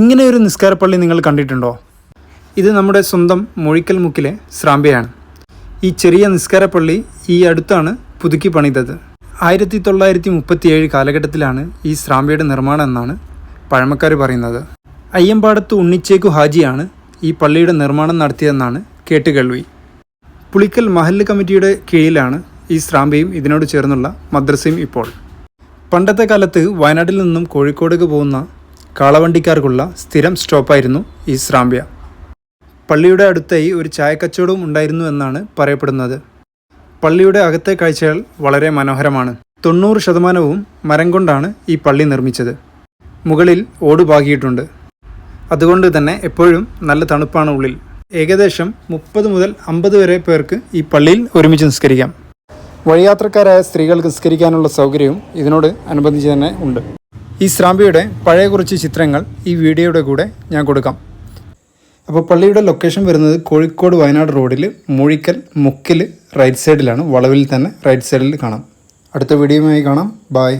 ഇങ്ങനെ ഒരു നിസ്കാരപ്പള്ളി നിങ്ങൾ കണ്ടിട്ടുണ്ടോ? ഇത് നമ്മുടെ സ്വന്തം മൊഴിക്കൽ മുക്കിലെ സ്രാമ്പയാണ് ഈ ചെറിയ നിസ്കാരപ്പള്ളി ഈ അടുത്താണ് പുതുക്കി പണിതത്. ആയിരത്തി തൊള്ളായിരത്തി മുപ്പത്തിയേഴ് കാലഘട്ടത്തിലാണ് ഈ സ്രാമ്പയുടെ നിർമ്മാണം എന്നാണ് പഴമക്കാർ പറയുന്നത്. അയ്യമ്പാടത്ത് ഉണ്ണിച്ചേക്കു ഹാജിയാണ് ഈ പള്ളിയുടെ നിർമ്മാണം നടത്തിയതെന്നാണ് കേട്ടുകേൾവി. പുളിക്കൽ മഹല്ല് കമ്മിറ്റിയുടെ കീഴിലാണ് ഈ സ്രാമ്പയും ഇതിനോട് ചേർന്നുള്ള മദ്രസയും ഇപ്പോൾ. പണ്ടത്തെ കാലത്ത് വയനാട്ടിൽ നിന്നും കോഴിക്കോടേക്ക് പോകുന്ന കാളവണ്ടിക്കാർക്കുള്ള സ്ഥിരം സ്റ്റോപ്പായിരുന്നു ഈ സ്രാമ്പ്യ. പള്ളിയുടെ അടുത്തായി ഒരു ചായക്കച്ചവടവും ഉണ്ടായിരുന്നു എന്നാണ് പറയപ്പെടുന്നത്. പള്ളിയുടെ അകത്തെ കാഴ്ചകൾ വളരെ മനോഹരമാണ്. തൊണ്ണൂറ് ശതമാനവും മരം കൊണ്ടാണ് ഈ പള്ളി നിർമ്മിച്ചത്. മുകളിൽ ഓട് പാകിയിട്ടുണ്ട്. അതുകൊണ്ട് തന്നെ എപ്പോഴും നല്ല തണുപ്പാണ് ഉള്ളിൽ. ഏകദേശം മുപ്പത് മുതൽ അമ്പത് വരെ പേർക്ക് ഈ പള്ളിയിൽ ഒരുമിച്ച് നിസ്കരിക്കാം. വഴിയാത്രക്കാരായ സ്ത്രീകൾക്ക് നിസ്കരിക്കാനുള്ള സൗകര്യവും ഇതിനോട് അനുബന്ധിച്ച് തന്നെ ഉണ്ട്. ഈ സ്രാമ്പിയുടെ പഴയ കുറച്ച് ചിത്രങ്ങൾ ഈ വീഡിയോയുടെ കൂടെ ഞാൻ കൊടുക്കാം. അപ്പോൾ പള്ളിയുടെ ലൊക്കേഷൻ വരുന്നത് കോഴിക്കോട് വയനാട് റോഡിൽ മുഴിക്കൽ മുക്കിൽ റൈറ്റ് സൈഡിലാണ് വളവിൽ തന്നെ റൈറ്റ് സൈഡിൽ കാണാം. അടുത്ത വീഡിയോയുമായി കാണാം. ബായ്